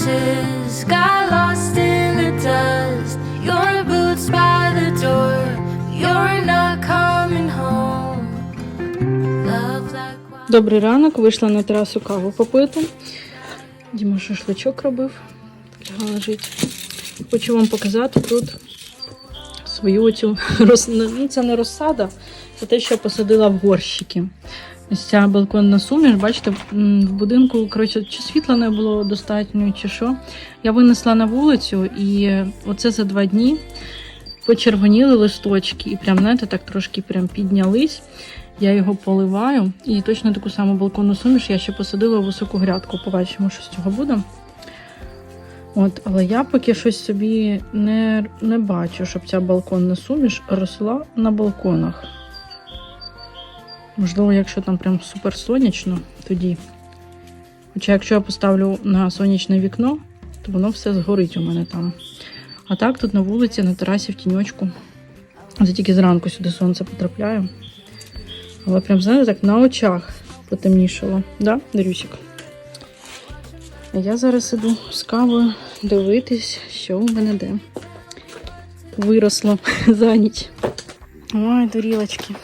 Promises got lost in the dust. Your boots by the door, you're not coming home. Love like. Добрий ранок, вийшла на терасу каву попити. Діма шашличок робив, лежить. Хочу вам показати тут свою цю роз... ну, це не розсада, це те, що я посадила в горщики. Ось ця балконна суміш, бачите, в будинку коротше, чи світла не було достатньо, чи що. Я винесла на вулицю, і е, оце за два дні почервоніли листочки, і прям, знаєте, так трошки прям піднялись. Я його поливаю. І точно таку саму балконну суміш я ще посадила в високу грядку. Побачимо, що з цього буде. От, але я поки щось собі не, не бачу, щоб ця балконна суміш росла на балконах. Можливо, якщо там прям супер сонячно, тоді. Хоча якщо я поставлю на сонячне вікно, то воно все згорить у мене там. А так тут на вулиці, на терасі в тіньочку. Це тільки зранку сюди сонце потрапляє. Але прям, знаєте, так на очах потемнішало. Да, Дарюсік? Я зараз іду з кавою дивитись, що у мене де. Виросло за ніч. Ой, дурілочки.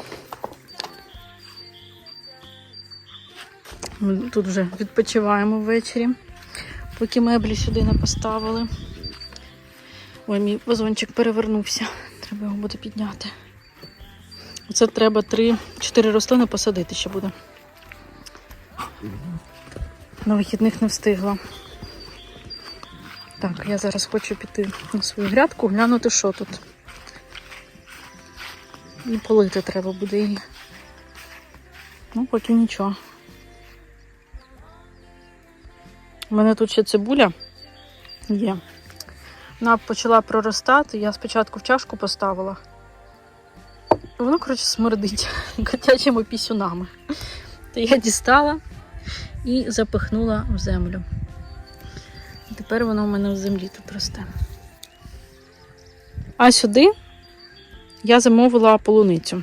Ми тут вже відпочиваємо ввечері, поки меблі сюди не поставили. Ой, мій вазончик перевернувся. Треба його буде підняти. Це треба 3-4 рослини посадити ще буде. На вихідних не встигла. Так, я зараз хочу піти на свою грядку, глянути, що тут. І полити треба буде її. Ну, поки нічого. У мене тут ще цибуля є. Вона почала проростати, я спочатку в чашку поставила. Воно, коротше, смердить котячими пісюнами. То я дістала і запихнула в землю. Тепер воно в мене в землі тут росте. А сюди я замовила полуницю.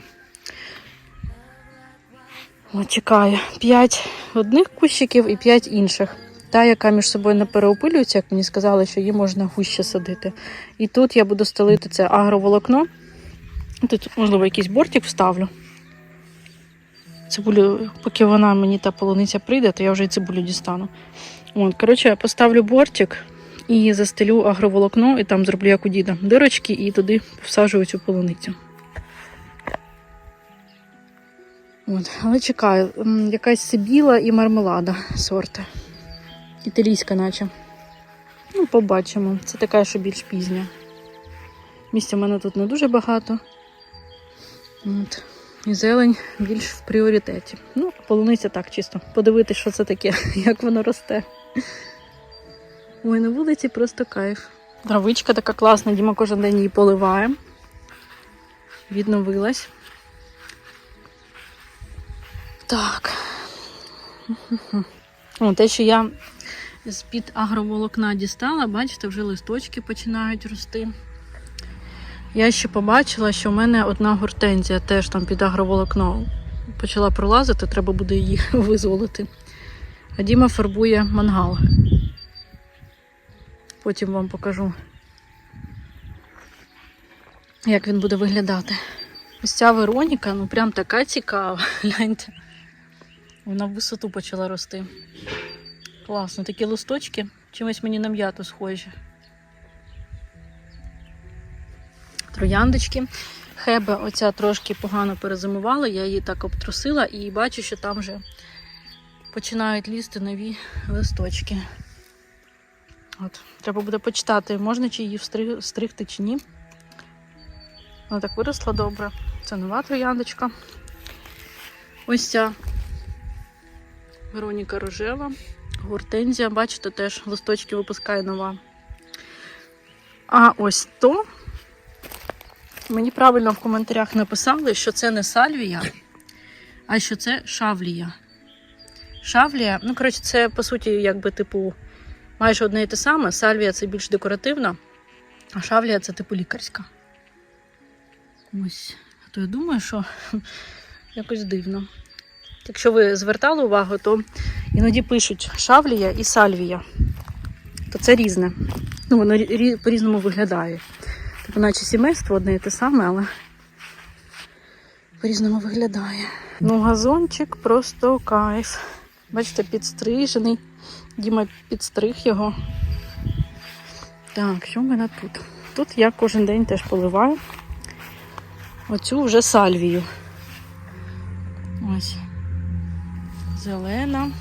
От, чекаю. П'ять одних кущиків і п'ять інших. Та, яка між собою не переопилюється, як мені сказали, що її можна гуще садити. І тут я буду стелити це агроволокно. Тут, можливо, якийсь бортик вставлю. Цибулю, поки вона мені та полуниця прийде, то я вже і цибулю дістану. От, коротше, я поставлю бортик і застелю агроволокно, і там зроблю як у діда дирочки, і туди всаджую цю полуницю. От, але чекаю, якась сибіла і мармелада сорти. Італійська, наче. Ну, побачимо. Це така, що більш пізня. Місця в мене тут не дуже багато. От. І зелень більш в пріоритеті. Ну, полуниця так чисто. Подивитись, що це таке, як воно росте. Ой, на вулиці просто кайф. Травичка така класна, Діма кожен день її поливає. Відновилась. Так. Те, що я з-під агроволокна дістала, бачите, вже листочки починають рости. Я ще побачила, що в мене одна гортензія теж там під агроволокно почала пролазити, треба буде її визволити. А Діма фарбує мангал. Потім вам покажу, як він буде виглядати. Ось ця Вероніка, ну прям така цікава. Гляньте. Вона в висоту почала рости. Класно, такі листочки. Чимось мені на м'яту схожі. Трояндочки. Хеба оця трошки погано перезимувала, я її так обтрусила і бачу, що там вже починають лізти нові листочки. От, Треба буде почитати, можна чи її встри- стригти чи ні. Вона так виросла добре. Це нова трояндочка. Ось ця Вероніка рожева. Гортензія, бачите, теж листочки випускає нова. А ось то мені правильно в коментарях написали, що це не сальвія, а що це шавлія. Шавлія, ну, коротше, це по суті, якби типу, майже одне і те саме. Сальвія це більш декоративна, а шавлія це типу лікарська. Ось. а То я думаю, що якось дивно. Якщо ви звертали увагу, то іноді пишуть шавлія і сальвія. То це різне. Ну, воно рі- рі- по-різному виглядає. Типу, наче сімейство одне і те саме, але по-різному виглядає. Ну, газончик просто кайф. Бачите, підстрижений. Діма підстриг його. Так, що в мене тут? Тут я кожен день теж поливаю. Оцю вже сальвію. Ось. Зелена.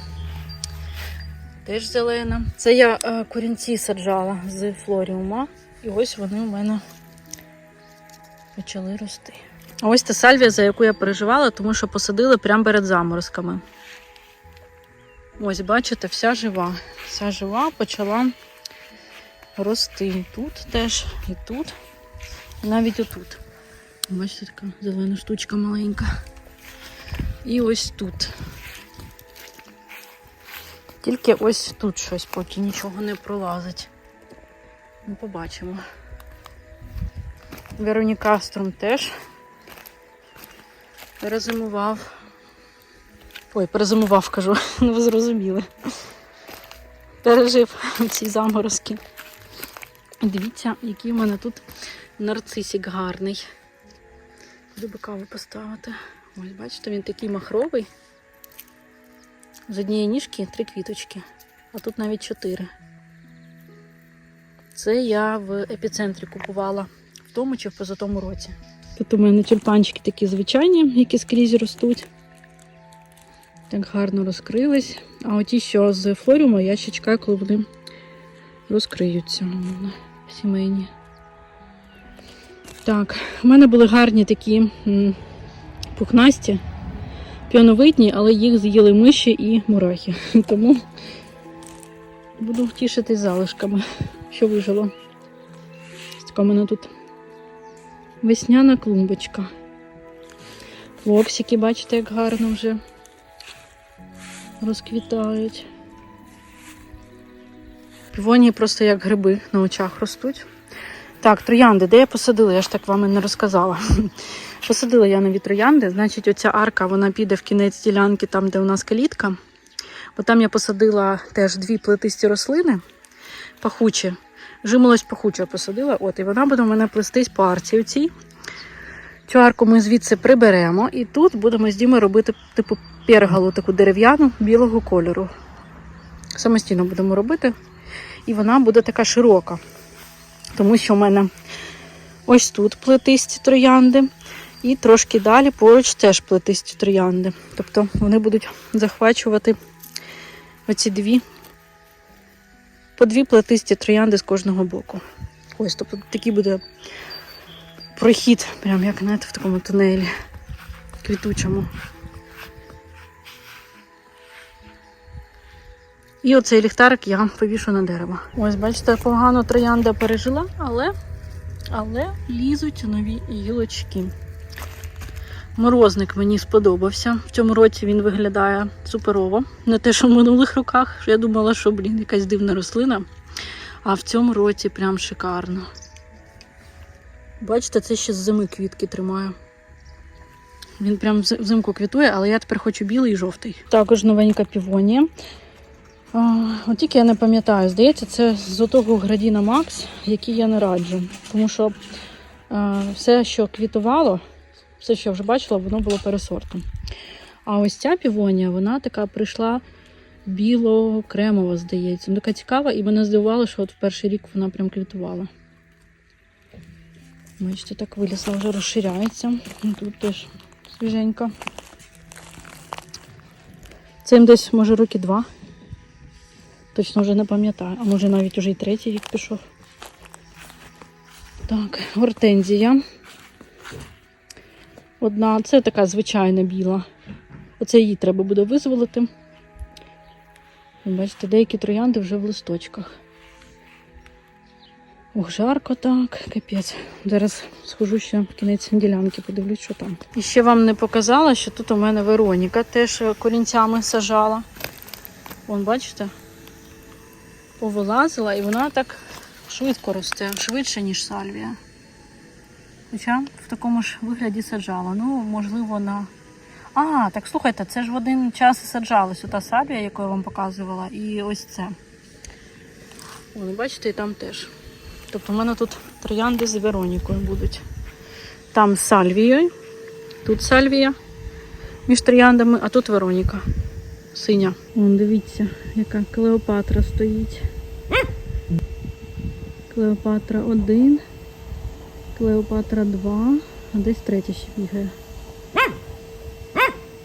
Теж зелена. Це я е, корінці саджала з флоріума. І ось вони у мене почали рости. А ось та сальвія, за яку я переживала, тому що посадили прямо перед заморозками. Ось, бачите, вся жива. Вся жива почала рости. І тут теж, і тут, і навіть отут. Бачите, така зелена штучка маленька. І ось тут. Тільки ось тут щось поки нічого не пролазить. Ну, побачимо. Веронікаструм теж перезимував. Ой, перезимував, кажу, ну ви зрозуміли. Пережив ці заморозки. Дивіться, який у мене тут нарцисик гарний. Куди би каву поставити. Ось, бачите, він такий махровий. З однієї ніжки три квіточки, а тут навіть чотири. Це я в епіцентрі купувала в тому чи в позатому році. Тут у мене тюльпанчики такі звичайні, які скрізь ростуть. Так гарно розкрились. А оті, що з флоріуму, я ще чекаю, коли вони розкриються. Сімейні. Так, у мене були гарні такі пухнасті, піоновидні, але їх з'їли миші і мурахи. Тому буду втішитись залишками, що вижило. Така у мене тут весняна клумбочка. Флоксики, бачите, як гарно вже розквітають. Півонії просто як гриби на очах ростуть. Так, троянди, де я посадила, я ж так вам і не розказала. Посадила я нові троянди, значить, оця арка вона піде в кінець ділянки, там, де у нас калітка. Бо там я посадила теж дві плетисті рослини пахучі. Жимолость пахуча посадила, от, і вона буде у мене плестись по арці оцій. Цю арку ми звідси приберемо, і тут будемо з Дімою робити типу пергалу, таку дерев'яну білого кольору. Самостійно будемо робити. І вона буде така широка. Тому що в мене ось тут плетисті троянди, і трошки далі поруч теж плетисті троянди. Тобто вони будуть захвачувати оці дві, по дві плетисті троянди з кожного боку. Ось, тобто такий буде прохід, прям як знаєте, в такому тунелі квітучому. І оцей ліхтарик я повішу на дерево. Ось, бачите, погано троянда пережила, але, але лізуть нові гілочки. Морозник мені сподобався. В цьому році він виглядає суперово. Не те, що в минулих роках. Я думала, що, блін, якась дивна рослина. А в цьому році прям шикарно. Бачите, це ще з зими квітки тримаю. Він прям взимку квітує, але я тепер хочу білий і жовтий. Також новенька півонія. От тільки я не пам'ятаю, здається, це з отого Градіна Макс, який я не раджу. Тому що все, що квітувало, все, що я вже бачила, воно було пересортом. А ось ця півонія, вона така прийшла біло-кремова, здається. Ну, така цікава, і мене здивувало, що от в перший рік вона прям квітувала. Бачите, так вилізла, вже розширяється. Тут теж свіженька. Це їм десь, може, роки два. Точно вже не пам'ятаю. А може навіть уже й третій рік пішов. Так, гортензія. Одна, це така звичайна біла. Оце її треба буде визволити. Ви Бачите, деякі троянди вже в листочках. Ох, жарко так, капець. Зараз схожу ще в кінець ділянки, подивлюсь, що там. І ще вам не показала, що тут у мене Вероніка теж корінцями сажала. Вон, бачите, повилазила і вона так швидко росте, швидше, ніж сальвія. Хоча в такому ж вигляді саджала. Ну, можливо, на. А, так слухайте, це ж в один час і саджалась ота сальвія, яку я вам показувала, і ось це. Вон, бачите, і там теж. Тобто в мене тут троянди з Веронікою будуть. Там з сальвією, тут сальвія між трояндами, а тут Вероніка. Синя. Вон, дивіться, яка Клеопатра стоїть. Клеопатра 1, Клеопатра 2, а десь третя ще бігає.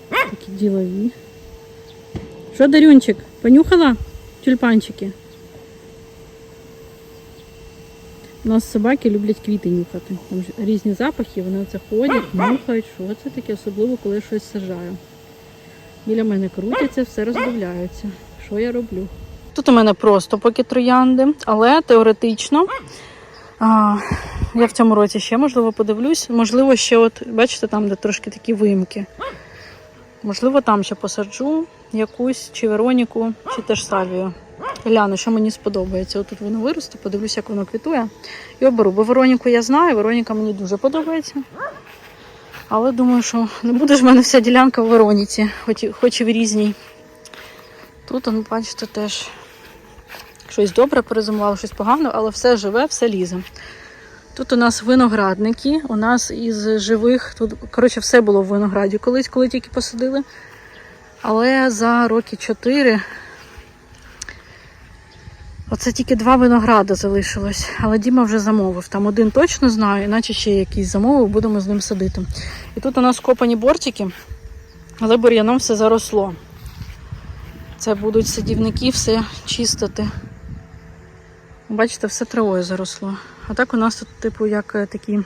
Такі ділові. Що, Дарюнчик, понюхала тюльпанчики? У нас собаки люблять квіти нюхати. Там різні запахи, вони оце ходять, нюхають, що це таке, особливо, коли я щось сажаю. Біля мене крутяться, все роздивляються. Що я роблю? Тут у мене просто поки троянди, але теоретично а, я в цьому році ще можливо подивлюсь. Можливо, ще от, бачите, там, де трошки такі вимки. Можливо, там ще посаджу якусь чи Вероніку, чи теж Сальвію. Гляну, що мені сподобається. Отут воно виросте, подивлюся, як воно квітує. І оберу. Бо Вероніку я знаю, Вероніка мені дуже подобається. Але думаю, що не буде ж в мене вся ділянка в Вероніці, хоч, хоч і в різній. Тут, ну, бачите, теж щось добре перезимувало, щось погано, але все живе, все лізе. Тут у нас виноградники. У нас із живих, тут, коротше, все було в винограді колись, коли тільки посадили. Але за роки 4 Оце тільки два виногради залишилось, але Діма вже замовив. Там один точно знаю, іначе ще якийсь замовив, будемо з ним садити. І тут у нас копані бортики, але бур'яном все заросло. Це будуть садівники все чистити. Бачите, все травою заросло. А так у нас тут, типу, як е, такі,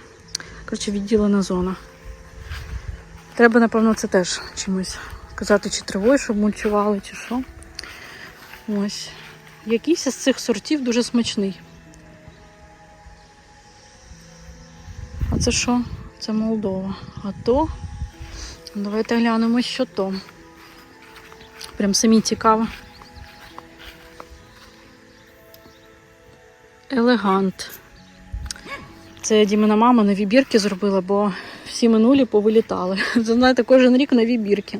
коротше, відділена зона. Треба, напевно, це теж чимось казати, чи травою, щоб мульчували, чи що. Ось. Якийсь із цих сортів дуже смачний. А це що? Це Молдова. А то. Давайте глянемо, що то. Прям самі цікаво. Елегант. Це Дімина мама нові бірки зробила, бо всі минулі повилітали. Це, знаєте, кожен рік нові бірки.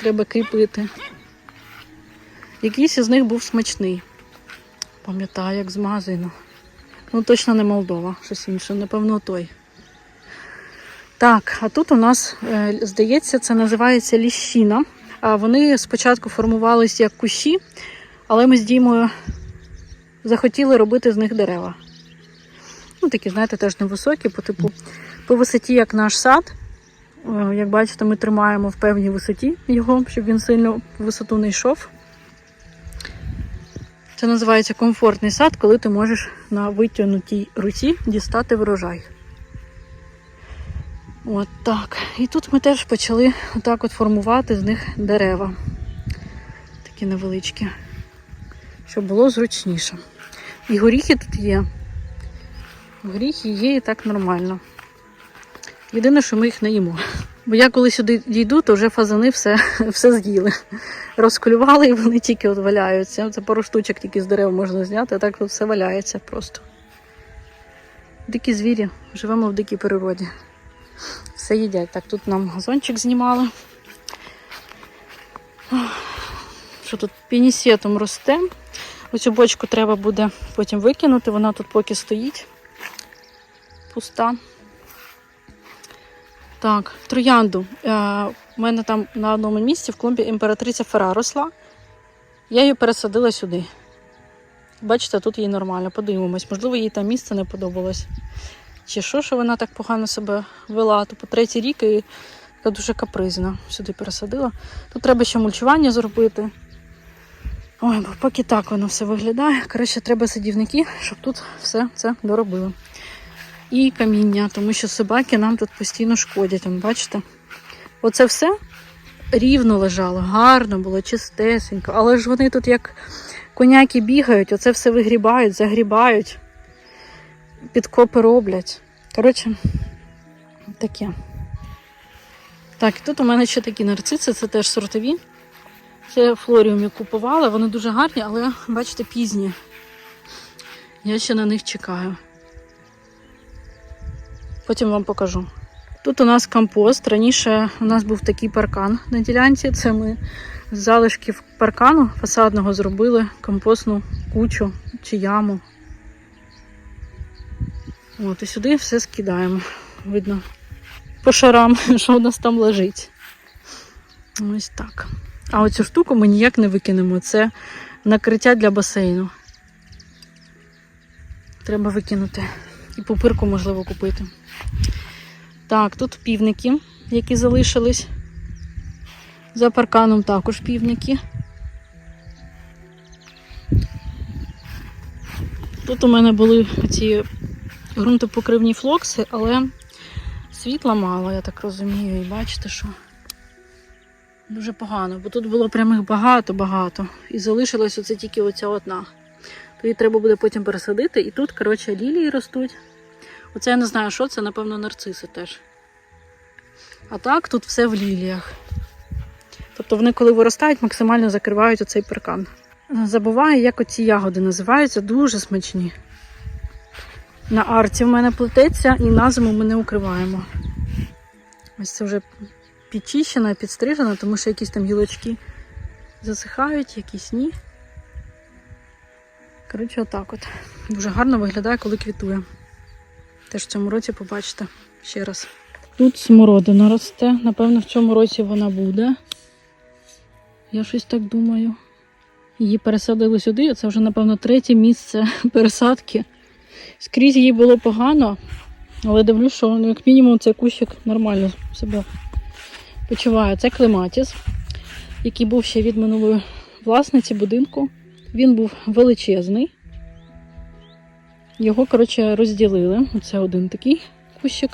Треба кріпити. Якийсь із них був смачний. Пам'ятаю, як з магазину. Ну, точно не Молдова, щось інше, напевно, той. Так, а тут у нас, е, здається, це називається ліщина. Вони спочатку формувалися як кущі, але ми з Дімою захотіли робити з них дерева. Ну, такі, знаєте, теж невисокі, по типу, по висоті, як наш сад. Е, Як бачите, ми тримаємо в певній висоті його, щоб він сильно в висоту не йшов. Це називається комфортний сад, коли ти можеш на витягнутій руці дістати врожай. От так. І тут ми теж почали отак от формувати з них дерева. Такі невеличкі. Щоб було зручніше. І горіхи тут є. Горіхи є і так нормально. Єдине, що ми їх не їмо. Бо я коли сюди дійду, то вже фазани все, все з'їли. Розколювали і вони тільки от валяються. Це пару штучок тільки з дерев можна зняти, а так тут все валяється просто. Дикі звірі, живемо в дикій природі. Все їдять. Так, тут нам газончик знімали. Що тут пінісетом росте. Оцю бочку треба буде потім викинути, вона тут поки стоїть. Пуста. Так, троянду. Е, у мене там на одному місці в клумбі імператриця Фера росла. Я її пересадила сюди. Бачите, тут їй нормально, подивимось. Можливо, їй там місце не подобалось. Чи що, що вона так погано себе вела, то по третій рік і така дуже капризна. Сюди пересадила. Тут треба ще мульчування зробити. Ой, бо поки так воно все виглядає. Коротше, треба садівники, щоб тут все це доробили. І каміння, тому що собаки нам тут постійно шкодять. Бачите? Оце все рівно лежало, гарно було, чистесенько. Але ж вони тут як коняки бігають, оце все вигрібають, загрібають, підкопи роблять. Коротше, таке. Так, тут у мене ще такі нарциси, це теж сортові. Це флоріумі купувала, вони дуже гарні, але бачите, пізні. Я ще на них чекаю. Потім вам покажу. Тут у нас компост. Раніше у нас був такий паркан на ділянці. Це ми з залишків паркану фасадного зробили компостну кучу чи яму. От, і сюди все скидаємо. Видно по шарам, що у нас там лежить. Ось так. А оцю штуку ми ніяк не викинемо. Це накриття для басейну. Треба викинути. І пупирку можливо купити. Так, тут півники, які залишились. За парканом також півники. Тут у мене були ці ґрунтопокривні флокси, але світла мало, я так розумію. І бачите, що дуже погано, бо тут було прям їх багато-багато. І залишилась оце тільки оця одна. То її треба буде потім пересадити. І тут, коротше, лілії ростуть. Оце я не знаю, що це, напевно, нарциси теж. А так тут все в ліліях. Тобто вони, коли виростають, максимально закривають оцей паркан. Забуваю, як оці ягоди називаються, дуже смачні. На арці в мене плететься і на зиму ми не укриваємо. Ось це вже підчищена, підстрижена, тому що якісь там гілочки засихають, якісь ні. Коротше, отак от. Дуже гарно виглядає, коли квітує. Теж в цьому році побачите ще раз. Тут смородина росте. Напевно, в цьому році вона буде. Я щось так думаю. Її пересадили сюди. Це вже, напевно, третє місце пересадки. Скрізь їй було погано, але дивлюсь, що ну, як мінімум цей кущик нормально себе почуває. Це клематіс, який був ще від минулої власниці будинку. Він був величезний. Його, коротше, розділили. Оце один такий кущик.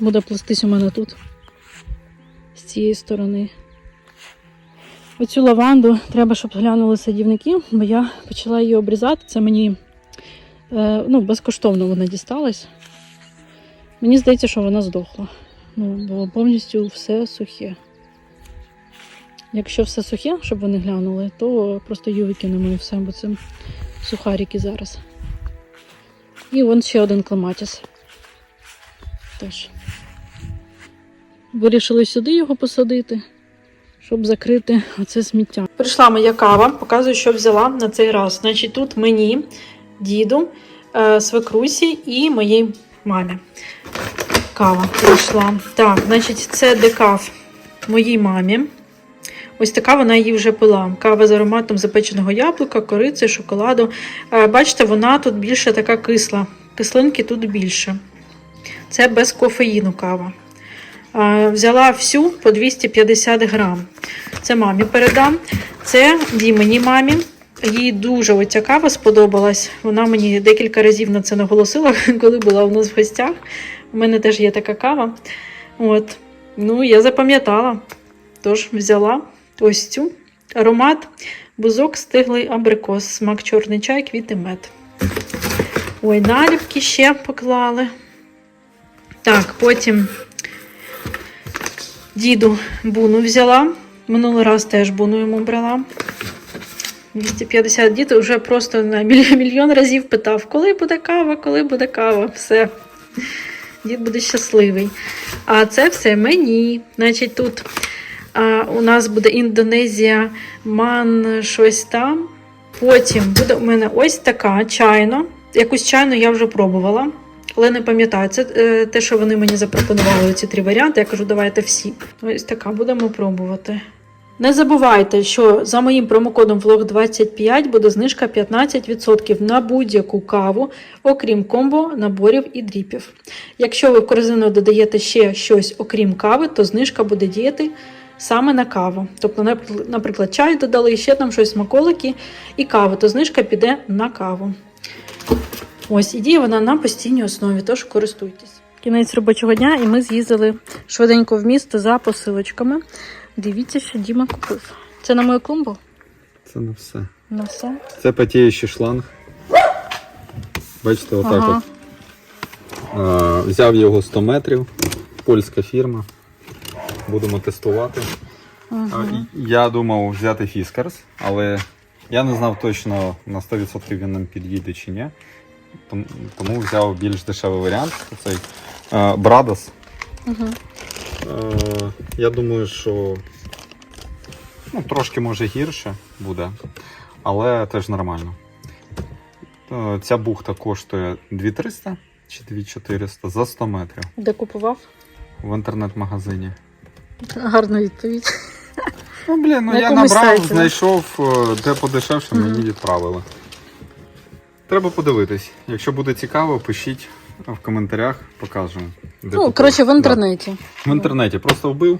Буде плестись у мене тут з цієї сторони. Оцю лаванду треба, щоб глянули садівники, бо я почала її обрізати. Це мені е, ну, безкоштовно вона дісталась. Мені здається, що вона здохла. Ну, було повністю все сухе. Якщо все сухе, щоб вони глянули, то просто її викинемо і все, бо це сухарики зараз. І вон ще один клематіс. Теж. Вирішили сюди його посадити, щоб закрити оце сміття. Прийшла моя кава, показую, що взяла на цей раз. Значить, тут мені, діду, е, свекрусі і моїй мамі. Кава прийшла. Так, значить, це декаф моїй мамі. Ось така вона її вже пила. Кава з ароматом запеченого яблука, кориці, шоколаду. Е, Бачите, вона тут більше така кисла. Кислинки тут більше. Це без кофеїну кава. Е, Взяла всю по 250 грам. Це мамі передам. Це Дімені мамі. Їй дуже оця кава сподобалась. Вона мені декілька разів на це наголосила, коли була у нас в гостях. У мене теж є така кава. От. Ну, я запам'ятала. Тож взяла ось цю аромат, бузок, стиглий абрикос, смак чорний чай, квіти мед. Ой, наліпки ще поклали. Так, потім діду буну взяла. Минулий раз теж буну йому брала. 250 дід вже просто на мільйон разів питав, коли буде кава, коли буде кава. Все. Дід буде щасливий. А це все мені. Значить, тут а, у нас буде Індонезія, ман, щось там. Потім буде у мене ось така чайна. Якусь чайну я вже пробувала, але не пам'ятаю. Це е, те, що вони мені запропонували, ці три варіанти. Я кажу, давайте всі. Ось така будемо пробувати. Не забувайте, що за моїм промокодом VLOG25 буде знижка 15% на будь-яку каву, окрім комбо, наборів і дріпів. Якщо ви в корзину додаєте ще щось окрім кави, то знижка буде діяти саме на каву. Тобто, наприклад, чай додали, ще там щось смаколики і каву, то знижка піде на каву. Ось, і діє вона на постійній основі, тож користуйтесь. Кінець робочого дня, і ми з'їздили швиденько в місто за посилочками. Дивіться, що Діма купив. Це на мою клумбу? Це не все. На все. Це потіючий шланг. Бачите, отак Ага. от. А, взяв його 100 метрів. Польська фірма. Будемо тестувати. А, Я думав взяти фіскарс, але я не знав точно на 100% він нам під'їде чи ні. Тому, взяв більш дешевий варіант. Цей е, Брадос. Угу. Е, я думаю, що ну, трошки може гірше буде, але теж нормально. Е, Ця бухта коштує 2300 чи 2400 за 100 метрів Де купував? в інтернет-магазині. Гарна відповідь. Ну, блін, ну На я якомусь набрав, сайті, да? знайшов, е, де подешевше, мені відправили. Треба подивитись. Якщо буде цікаво, пишіть в коментарях, покажемо. де Ну, купив. коротше, в Да. інтернеті. В інтернеті просто вбив.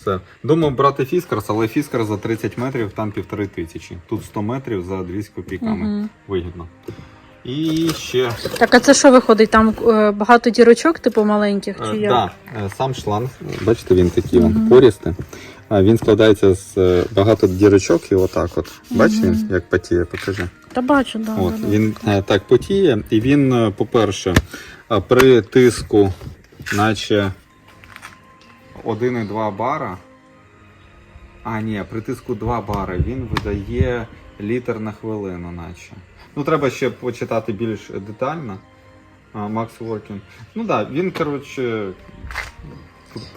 Все. Думав брати фіскарс, але фіскар за 30 метрів там півтори тисячі. Тут 100 метрів за 2 з копійками. Мгм. Вигідно. І ще Так, а це що виходить? Там е, багато дірочок, типу маленьких, чи е, як? да, е, сам шланг, бачите, він такий він порістий. А Він складається з е, багато дірочок і отак от. Бачите, він як потіє, покажи. Та бачу, да, От, да, да. він е, так потіє, і він, е, по-перше, е, при тиску, наче 1,2 бара. А, ні, при тиску 2 бари він видає літр на хвилину, наче. Ну, треба ще почитати більш детально. Max Working. Ну так, да, він, коротше.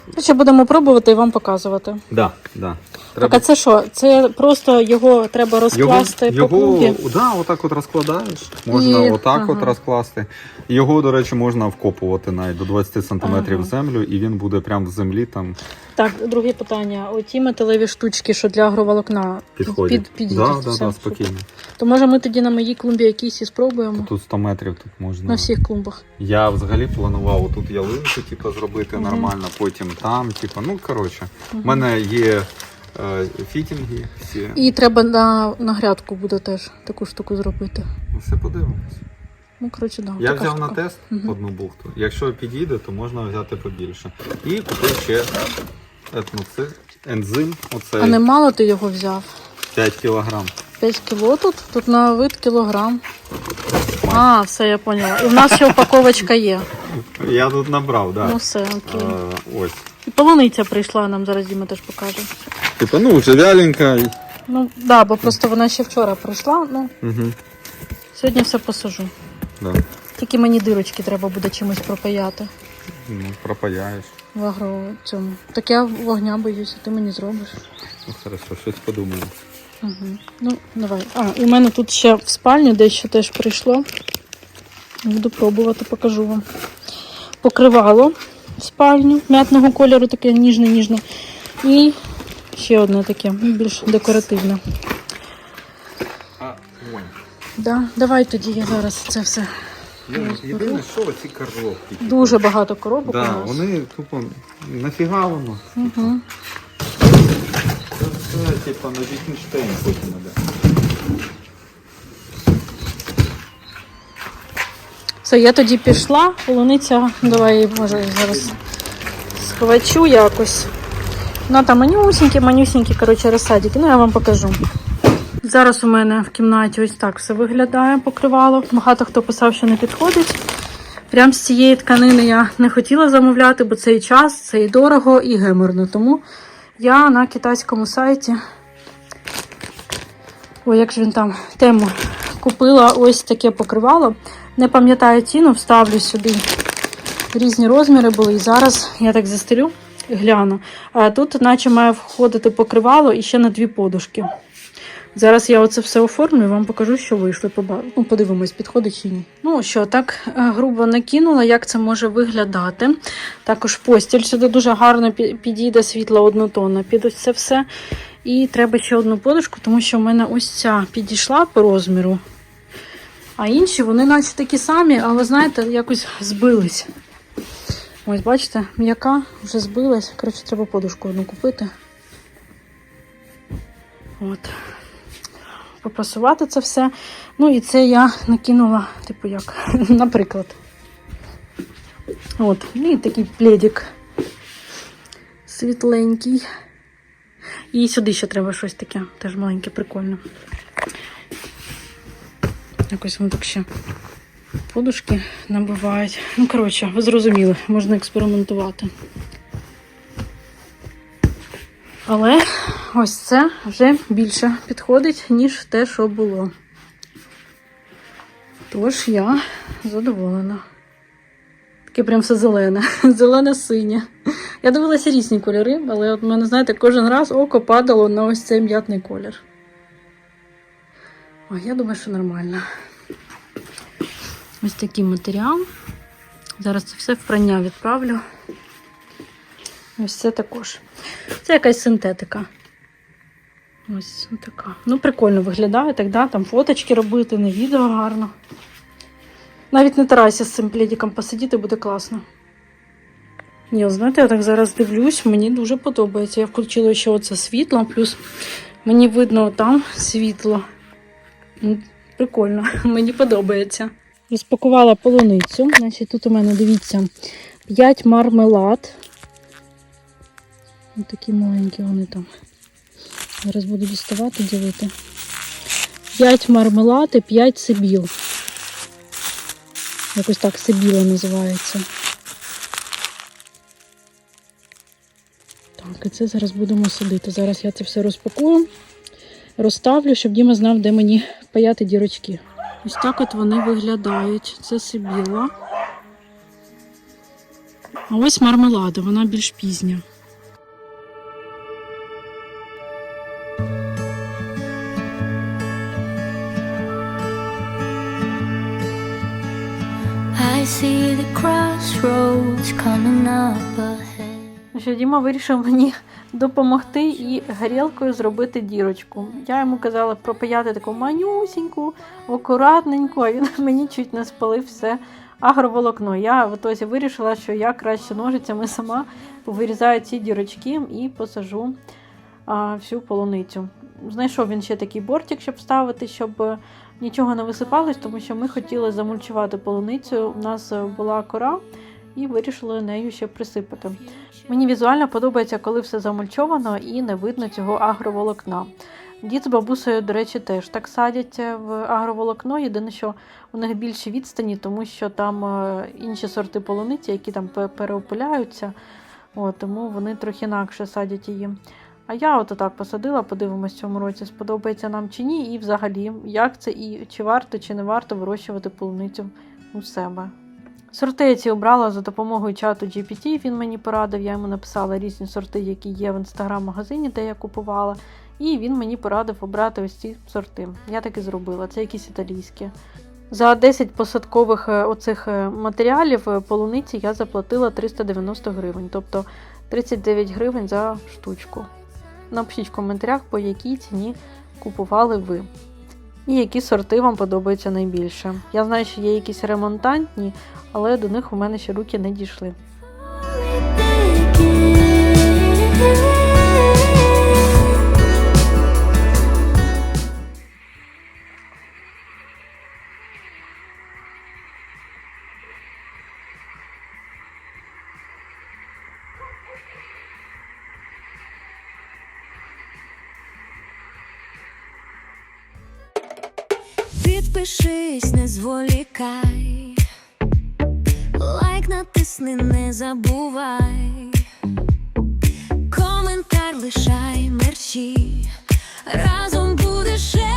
Коротше, будемо пробувати і вам показувати. Да, да. Так, а це що? Це просто його треба розкласти його, по клумбі? да, отак от розкладаєш. Можна І- отак от розкласти. Його, до речі, можна вкопувати навіть до 20 см Ага. в землю, і він буде прямо в землі там Так, друге питання. Оті металеві штучки, що для агроволокна підходять. під, підійдуть. да, да, Все, да, супер. спокійно. То може ми тоді на моїй клумбі якісь і спробуємо? Тут 100 метрів тут можна. На всіх клумбах. Я взагалі планував тут ялинку, типу, зробити Мгм. нормально, потім там, типу, ну коротше, у Мгм. мене є е, фітінги всі. І треба на, на грядку буде теж таку штуку зробити. Ну, Все подивимось. Ну, коротше, да. Я така взяв на тест Мгм. одну бухту. Якщо підійде, то можна взяти побільше. І купив ще етноци, ензим, оцей А не мало ти його взяв? 5 кілограм. 5 кіло тут? Тут на вид кілограм. А, все, я поняла. І в нас ще упаковочка є. Я тут набрав, так. Ну все, окей. Е, ось. І полуниця прийшла, нам зараз Діма теж покаже. Типа, ну, вже вяленька. Ну, да, бо просто вона ще вчора прийшла. Ну, Угу. сьогодні все посажу. Да. Тільки мені дирочки треба буде чимось пропаяти Ну, пропаяєш. В агро цьому. Так я вогня боюся, ти мені зробиш. Ну, хорошо, щось подумаємо. Угу. Ну, давай. А, і в мене тут ще в спальні дещо теж прийшло. Буду пробувати, покажу вам. Покривало в спальню м'ятного кольору, таке ніжне-ніжне. І ще одне таке, більш декоративне. А. Да, давай тоді я зараз це все. Єдине, єдине, що оці коробки. типу. Дуже багато коробок Да, у нас. вони тупо нафіга воно. Угу. Це все, типа, на Вітенштейн потім іде. Все, я тоді пішла, полуниця, давай, може, зараз схвачу якось. Ну, там манюсінькі, манюсінькі, коротше, розсадики. Ну, я вам покажу. Зараз у мене в кімнаті ось так все виглядає, покривало. Багато хто писав, що не підходить. Прям з цієї тканини я не хотіла замовляти, бо це і час, це і дорого, і геморно. Тому я на китайському сайті. Ой, як ж він там тему купила ось таке покривало. Не пам'ятаю ціну, вставлю сюди. Різні розміри були. І зараз я так застелю, гляну. Тут, наче має входити покривало і ще на дві подушки. Зараз я оце все оформлю і вам покажу, що вийшло. Ну, подивимось, підходить чи ні. Ну що, так е, грубо накинула, як це може виглядати. Також постіль сюди дуже гарно підійде світла однотонна під ось це все. І треба ще одну подушку, тому що в мене ось ця підійшла по розміру. А інші вони наче такі самі, але знаєте, якось збились. Ось, бачите, м'яка вже збилась. Коротше, треба подушку одну купити. От. Попрасувати це все. Ну і це я накинула, типу як, наприклад. От, ну і такий пледик світленький. І сюди ще треба щось таке, теж маленьке, прикольне. Якось воно так ще подушки набивають. Ну, коротше, ви зрозуміли, можна експериментувати. Але ось це вже більше підходить, ніж те, що було. Тож я задоволена. Таке прям все зелене, зелене-синє. Я дивилася різні кольори, але от мене, знаєте, кожен раз око падало на ось цей м'ятний колір. Ой, я думаю, що нормально. Ось такий матеріал. Зараз це все в прання відправлю. Ось це також. Це якась синтетика. Ось така. Ну, прикольно виглядає, так, да? там фоточки робити, на відео гарно. Навіть на терасі з цим плідіком посидіти буде класно. Ні, знаєте, я так зараз дивлюсь, мені дуже подобається. Я включила ще оце світло, плюс мені видно там світло. Ну, Прикольно, мені подобається. Розпакувала полуницю. Значить, тут у мене, дивіться, 5 мармелад. Ось такі маленькі вони там. Зараз буду діставати, ділити. 5 мармелад і 5 сибіл. Якось так сибіла називається. Так, і це зараз будемо садити. Зараз я це все розпакую, розставлю, щоб Діма знав, де мені впаяти дірочки. Ось так от вони виглядають. Це сибіла. А ось мармелада, вона більш пізня. Що Діма вирішив мені допомогти і горілкою зробити дірочку. Я йому казала пропаяти таку манюсіньку, акуратненьку, а він мені чуть не спалив все агроволокно. Я в ітозі вирішила, що я краще ножицями сама повирізаю ці дірочки і посажу а, всю полуницю. Знайшов він ще такий бортик, щоб ставити, щоб е, нічого не висипалось, тому що ми хотіли замульчувати полуницю. У нас е, була кора і вирішили нею ще присипати. Мені візуально подобається, коли все замульчовано і не видно цього агроволокна. Дід з бабусею, до речі, теж так садять е, в агроволокно. Єдине, що у них більші відстані, тому що там е, інші сорти полуниці, які там переопиляються, От, тому вони трохи інакше садять її. А я от так посадила, подивимось в цьому році, сподобається нам чи ні, і взагалі, як це і чи варто, чи не варто вирощувати полуницю у себе. Сорти я ці обрала за допомогою чату GPT, він мені порадив, я йому написала різні сорти, які є в інстаграм-магазині, де я купувала. І він мені порадив обрати ось ці сорти. Я так і зробила. Це якісь італійські. За 10 посадкових е, оцих е, матеріалів е, полуниці я заплатила 390 гривень, тобто 39 гривень за штучку. Напишіть в коментарях, по якій ціні купували ви. І які сорти вам подобаються найбільше. Я знаю, що є якісь ремонтантні, але до них у мене ще руки не дійшли. Зволікай, лайк натисни, не забувай, коментар лишай мерчі, разом буде ще